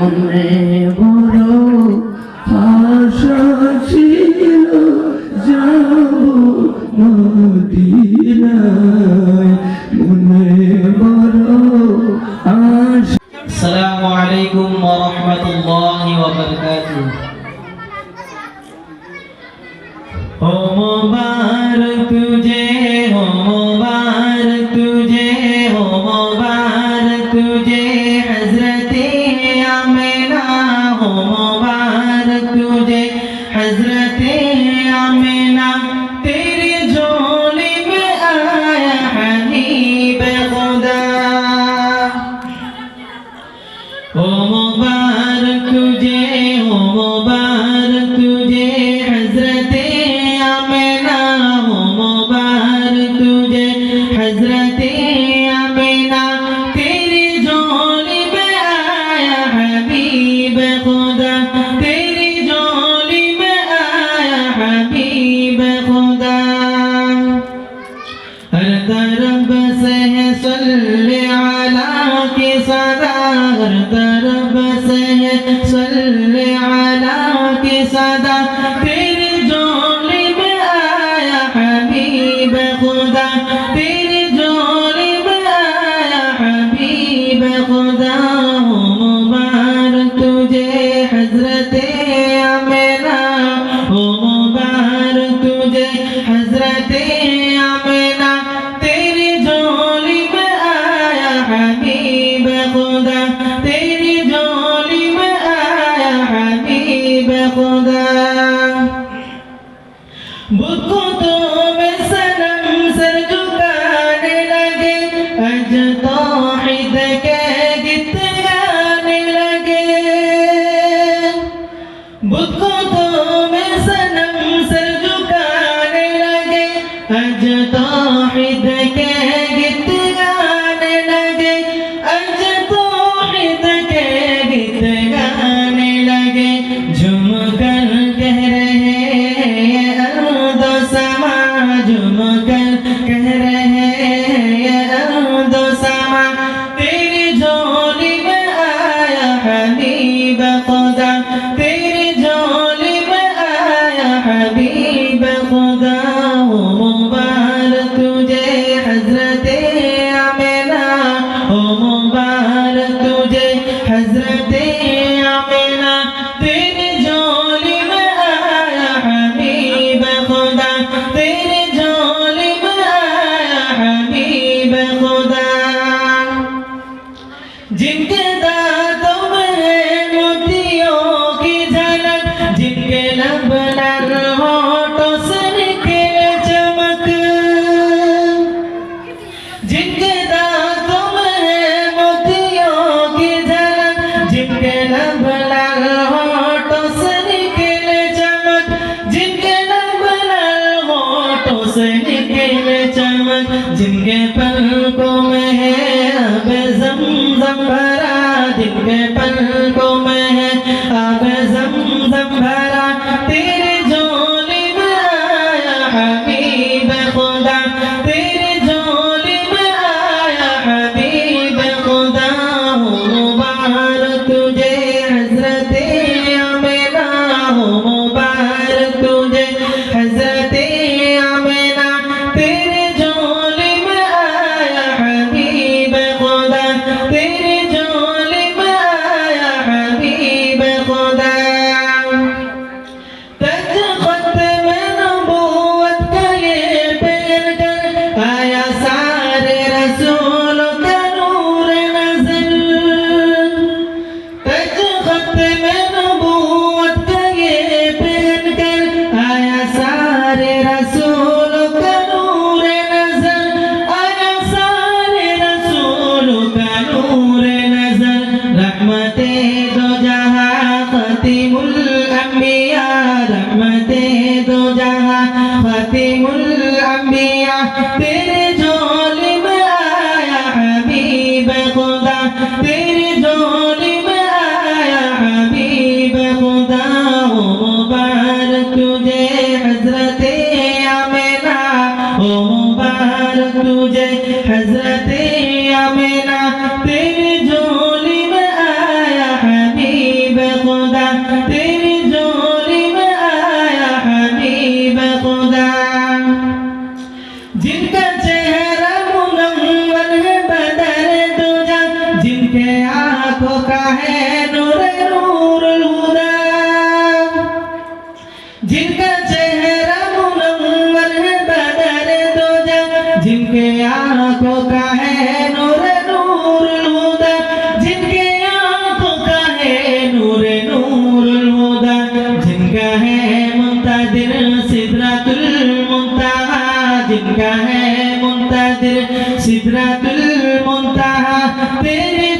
মনে صل على كسرى तौहीद के गीत गाने लगे आज तौहीद के गीत गाने लगे। झुम कह रहे अर्दो समा झुम कर कह रहे अर्दो समा तेरी झोली में आया हबीब खुदा, तेरी রহমতে দো জাহা ফতিমুল আম্বিয়া, রহমতে দো জাহা ফতিমুল আম্বিয়া। তেরে জোল মে আয়া হাবিব খুদা, তেরে জোল আয়া হাবিব খুদা, ও মুবারক তুঝে হযরতে আমেনা, ও মুবারক তুঝে হযরত نور الهدى जिनका चेहरा मुनवर है बदर दो जिनके आंखों का है नूर नूर हुदा जिनके आंखों का है नूर नूर हुदा जिनका है मुंतदिर सिद्रातुल मुंतहा जिनका है मुंतदिर सिद्रातुल मुंतहा तेरे